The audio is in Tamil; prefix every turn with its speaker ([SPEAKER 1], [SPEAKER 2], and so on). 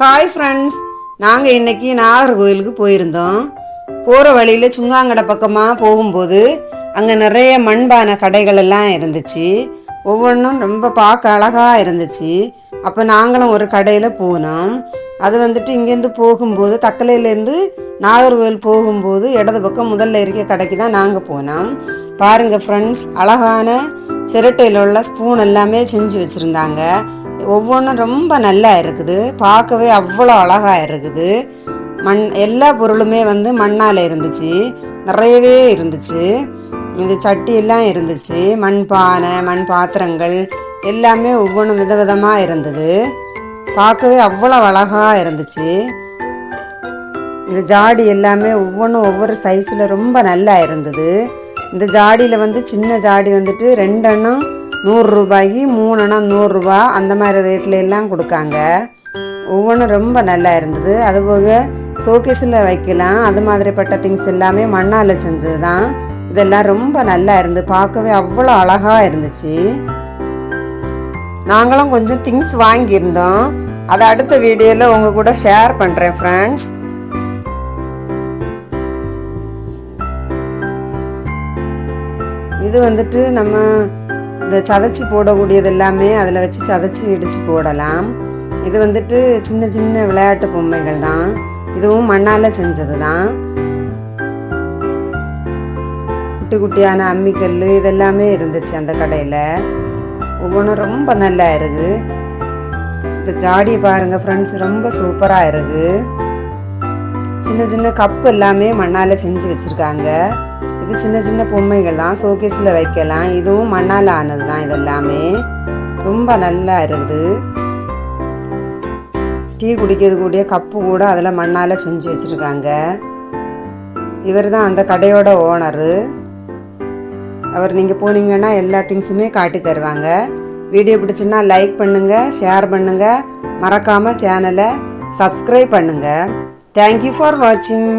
[SPEAKER 1] ஹாய் ஃப்ரெண்ட்ஸ் நாங்கள் இன்னைக்கு நாகர்கோவிலுக்கு போயிருந்தோம். போகிற வழியில் சுங்காங்கடை பக்கமாக போகும்போது அங்கே நிறைய மண்பானை கடைகள் எல்லாம் இருந்துச்சு. ஒவ்வொன்றும் ரொம்ப பார்க்க அழகாக இருந்துச்சு. அப்போ நாங்களும் ஒரு கடையில் போனோம். அது வந்துட்டு இங்கேருந்து போகும்போது தக்கலையிலேருந்து நாகர்கோவில் போகும்போது இடது பக்கம் முதல்ல இருக்க கடைக்கு தான் நாங்கள் போனோம். பாருங்கள் ஃப்ரெண்ட்ஸ் அழகான சிரட்டையில் உள்ள ஸ்பூன் எல்லாமே செஞ்சு வச்சுருந்தாங்க. ஒவ்வொன்றும் ரொம்ப நல்லா இருக்குது. பார்க்கவே அவ்வளோ அழகாக இருக்குது. மண் எல்லா பொருளுமே வந்து மண்ணால் இருந்துச்சு. நிறையவே இருந்துச்சு. இந்த சட்டியெல்லாம் இருந்துச்சு. மண் பானை மண் பாத்திரங்கள் எல்லாமே ஒவ்வொன்றும் விதவிதமாக இருந்தது. பார்க்கவே அவ்வளோ அழகாக இருந்துச்சு. இந்த ஜாடி எல்லாமே ஒவ்வொன்றும் ஒவ்வொரு சைஸில் ரொம்ப நல்லா இருந்தது. இந்த ஜாடியில் வந்து சின்ன ஜாடி வந்துட்டு ரெண்டு நூறுரூபாய்க்கு நூறு ரூபாய்க்கு நூறுரூபா அந்த மாதிரி ரேட்ல எல்லாம் கொடுக்காங்க. ஒவ்வொன்றும் ரொம்ப நல்லா இருந்தது. அதுபோக ஷோகேஸில் வைக்கலாம் அது மாதிரிப்பட்ட திங்ஸ் எல்லாமே மண்ணால் செஞ்சது தான் இதெல்லாம் ரொம்ப நல்லா இருந்து பார்க்கவே அவ்வளோ அழகாக இருந்துச்சு. நாங்களும் கொஞ்சம் திங்ஸ் வாங்கியிருந்தோம். அதை அடுத்த வீடியோவில் உங்கள் கூட ஷேர் பண்ணுறேன் ஃப்ரெண்ட்ஸ் இது வந்துட்டு நம்ம இந்த சதைச்சி போடக்கூடியது எல்லாமே அதில் வச்சு சதைச்சி இடித்து போடலாம். இது வந்துட்டு சின்ன சின்ன விளையாட்டு பொம்மைகள் தான். இதுவும் மண்ணால் செஞ்சது தான். குட்டி குட்டியான அம்மிக்கல் இதெல்லாமே இருந்துச்சு அந்த கடையில். ஒவ்வொன்றும் ரொம்ப நல்லா இருக்கு. இந்த ஜாடியை பாருங்கள் ஃப்ரெண்ட்ஸ் ரொம்ப சூப்பராக இருக்குது சின்ன சின்ன கப் எல்லாமே மண்ணால் செஞ்சு வச்சுருக்காங்க. இது சின்ன சின்ன பொம்மைகள் தான் ஷோகேஸில் வைக்கலாம். இதுவும் மண்ணால் ஆனது தான் இதெல்லாமே. ரொம்ப நல்லா இருக்குது டீ குடிக்கிறது கூடிய கப்பு கூட அதில் மண்ணால் செஞ்சு வச்சுருக்காங்க. இவர் தான் அந்த கடையோட ஓனரு அவர் நீங்கள் போனீங்கன்னா எல்லா திங்ஸுமே காட்டி தருவாங்க. வீடியோ பிடிச்சுன்னா லைக் பண்ணுங்கள் ஷேர் பண்ணுங்கள் மறக்காமல் சேனலை சப்ஸ்கிரைப் பண்ணுங்கள் தேங்க்யூ ஃபார் வாட்சிங்